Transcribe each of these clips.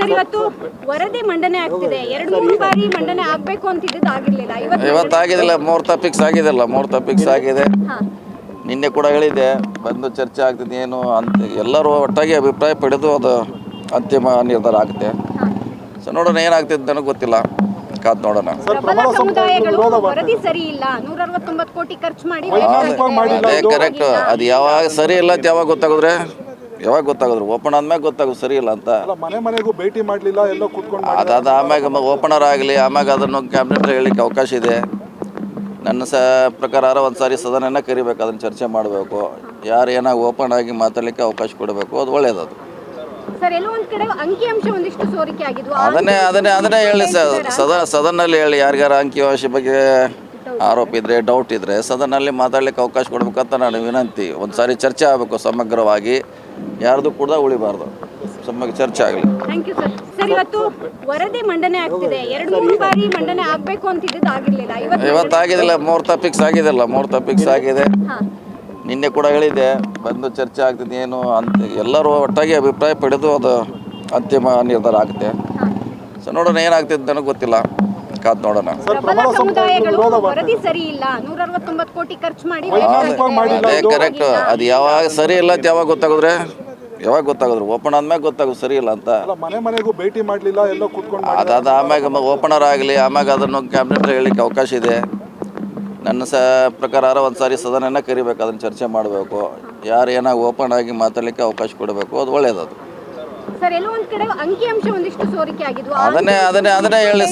Sir ಇವತ್ತು ವರದಿ ಮಂಡನೆ ಆಗ್ತಿದೆ. ಎರಡು ಮೂರು ಬಾರಿ ಮಂಡನೆ ಆಗ್ಬೇಕು ಅಂತಿದ್ದು ಆಗಿರ್ಲಿಲ್ಲ. ಇವತ್ತು ಆಗಿದಿಲ್ಲ ಮುಹೂರ್ತ ಫಿಕ್ಸ್ ಆಗಿದಿಲ್ಲ ಮುಹೂರ್ತ ಫಿಕ್ಸ್ ಆಗಿದೆ. ನಿನ್ನೆ ಕೂಡ ಹೇಳಿದೆ ಬಂದು ಚರ್ಚೆ ಆಗ್ತದೆ ಏನು ಅಂತ ಎಲ್ಲರೂ ಒಟ್ಟಾಗಿ ಅಭಿಪ್ರಾಯ ಪಡೆದು ಅದು ಅಂತಿಮ ನಿರ್ಧಾರ ಆಗುತ್ತೆ. ಸೊ ನೋಡೋಣ ಏನಾಗ್ತಿದೆ ನನಗೆ ಗೊತ್ತಿಲ್ಲ. ಕಾದ್ ನೋಡೋಣ. ಪ್ರಬಲ ಸಮುದಾಯಗಳು ವರದಿ ಸರಿ ಇಲ್ಲ. ನೂರ ಅರವತ್ತೊಂಬತ್ತು ಕೋಟಿ ಖರ್ಚು ಮಾಡಿ ಅದೇ ಕರೆಕ್ಟ್ ಅದು ಯಾವಾಗ ಸರಿ ಇಲ್ಲ ಅಂತ ಯಾವಾಗ ಗೊತ್ತಾಗಿದ್ರೆ? ಯಾವಾಗ ಗೊತ್ತಾಗೋದ್ರು? ಓಪನ್ ಆದ್ಮೇಲೆ ಗೊತ್ತಾಗೋದು ಸರಿ ಇಲ್ಲ ಅಂತ. ಅಲ್ಲ ಮನೆ ಮನೆಗೂ ಭೇಟಿ ಮಾಡಲಿಲ್ಲ ಎಲ್ಲ ಕೂತ್ಕೊಂಡು ಅದಾದ ಆಮ್ಯಾಗ ಓಪನರ್ ಆಗಲಿ ಆಮ್ಯಾಗ ಅದನ್ನು ಕ್ಯಾಬಿನೆಟ್ ಹೇಳಲಿಕ್ಕೆ ಅವಕಾಶ ಇದೆ. ನನ್ನ ಸ ಪ್ರಕಾರ ಒಂದು ಸಾರಿ ಸದನನ ಕರಿಬೇಕು ಅದನ್ನು ಚರ್ಚೆ ಮಾಡಬೇಕು. ಯಾರು ಏನಾಗಿ ಓಪನ್ ಆಗಿ ಮಾತಾಡಲಿಕ್ಕೆ ಅವಕಾಶ ಕೊಡಬೇಕು ಅದು ಒಳ್ಳೇದು ಅದು. ಸರ್ ಎಲ್ಲೋ ಒಂದ್ ಕಡೆ ಅಂಕಿಅಂಶ ಒಂದಿಷ್ಟು ಸೋರಿಕೆ ಆಗಿದ್ವು. ಆ ಅದನ್ನೇ ಅದನ್ನೇ ಅದನ್ನೇ ಹೇಳಿ ಸದನ ಸದನಲ್ಲಿ ಹೇಳಿ ಯಾರಿಗಾರ ಅಂಕಿಅಂಶ ಬಗ್ಗೆ ಆರೋಪ ಇದ್ರೆ ಡೌಟ್ ಇದ್ರೆ ಸದನಲ್ಲಿ ಮಾತಾಡ್ಲಿಕ್ಕೆ ಅವಕಾಶ ಕೊಡ್ಬೇಕಂತ ನಾನು ವಿನಂತಿ. ಒಂದು ಸಾರಿ ಚರ್ಚೆ ಆಗಬೇಕು ಸಮಗ್ರವಾಗಿ. ಯಾರ್ದು ಕೂಡ ಉಳಿಬಾರ್ದು. ಸಮಗ್ರ ಚರ್ಚೆ ಆಗಲಿ. ಮೂರು ಇವತ್ತಾಗಿದಿಲ್ಲ ಮುಹೂರ್ತ ಫಿಕ್ಸ್ ಆಗಿದೆಲ್ಲ. ಮುಹೂರ್ತ ಫಿಕ್ಸ್ ಆಗಿದೆ. ನಿನ್ನೆ ಕೂಡ ಹೇಳಿದೆ ಬಂದು ಚರ್ಚೆ ಆಗ್ತದೆ. ಏನು ಅಂತ ಎಲ್ಲರೂ ಒಟ್ಟಾಗಿ ಅಭಿಪ್ರಾಯ ಪಡೆದು ಅದು ಅಂತಿಮ ನಿರ್ಧಾರ ಆಗುತ್ತೆ. ಸೊ ನೋಡೋಣ ಏನಾಗ್ತಿದೆ ನನಗೆ ಗೊತ್ತಿಲ್ಲ. ಕಾದ್ ನೋಡೋಣ. ಪ್ರಬಲ ಸಮುದಾಯಗಳು ವರದಿ ಸರಿ ಇಲ್ಲ. ಕೋಟಿ ಖರ್ಚು ಮಾಡಿ ಅದೇ ಕರೆಕ್ಟ್ ಅದು ಯಾವಾಗ ಸರಿ ಇಲ್ಲ ಅಂತ ಯಾವಾಗ ಗೊತ್ತಾಗುದ್ರೆ? ಯಾವಾಗ ಗೊತ್ತಾಗೋದ್ರು? ಓಪನ್ ಆದ್ಮೇಲೆ ಗೊತ್ತಾಗೋದು ಸರಿ ಇಲ್ಲ ಅಂತ. ಅಲ್ಲ ಮನೆ ಮನೆಗೂ ಭೇಟಿ ಮಾಡಲಿಲ್ಲ ಎಲ್ಲೋ ಕೂತ್ಕೊಂಡು ಅದಾದ ಆಮ್ಯಾಗ ಓಪನರ್ ಆಗಲಿ ಆಮ್ಯಾಗ ಅದನ್ನು ಕ್ಯಾಬಿನೆಟ್ ಹೇಳಲಿಕ್ಕೆ ಅವಕಾಶ ಇದೆ. ನನ್ನ ಸ ಪ್ರಕಾರ ಒಂದು ಸಾರಿ ಸದನನ ಕರಿಬೇಕು ಅದನ್ನು ಚರ್ಚೆ ಮಾಡಬೇಕು. ಯಾರು ಏನಾಗ ಓಪನ್ ಆಗಿ ಮಾತಾಡಲಿಕ್ಕೆ ಅವಕಾಶ ಕೊಡಬೇಕು ಅದು ಒಳ್ಳೇದು ಅದು ಸರ್ ಎಲ್ಲೋ ಒಂದ್ ಕಡೆ ಅಂಕಿಅಂಶ ಒಂದಿಷ್ಟು ಸೋರಿಕೆ ಆಗಿದ್ವು. ಆ ಅದನ್ನೇ ಅದನ್ನೇ ಅದನ್ನೇ ಹೇಳಿ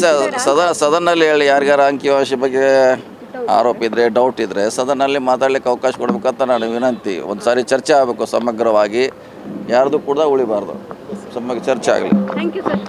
ಸದ ಸದನಲ್ಲಿ ಹೇಳಿ ಯಾರಿಗಾರ ಅಂಕಿಅಂಶ ಬಗ್ಗೆ ಆರೋಪ ಇದ್ರೆ ಡೌಟ್ ಇದ್ರೆ ಸದನಲ್ಲಿ ಮಾತಾಡ್ಲಿಕ್ಕೆ ಅವಕಾಶ ಕೊಡ್ಬೇಕಂತ ನಾನು ವಿನಂತಿ. ಒಂದು ಸಾರಿ ಚರ್ಚೆ ಆಗಬೇಕು ಸಮಗ್ರವಾಗಿ. ಯಾರ್ದು ಕೂಡ ಉಳಿಬಾರ್ದು. ಸಮಗ್ರ ಚರ್ಚೆ ಆಗಲಿ. Thank you sir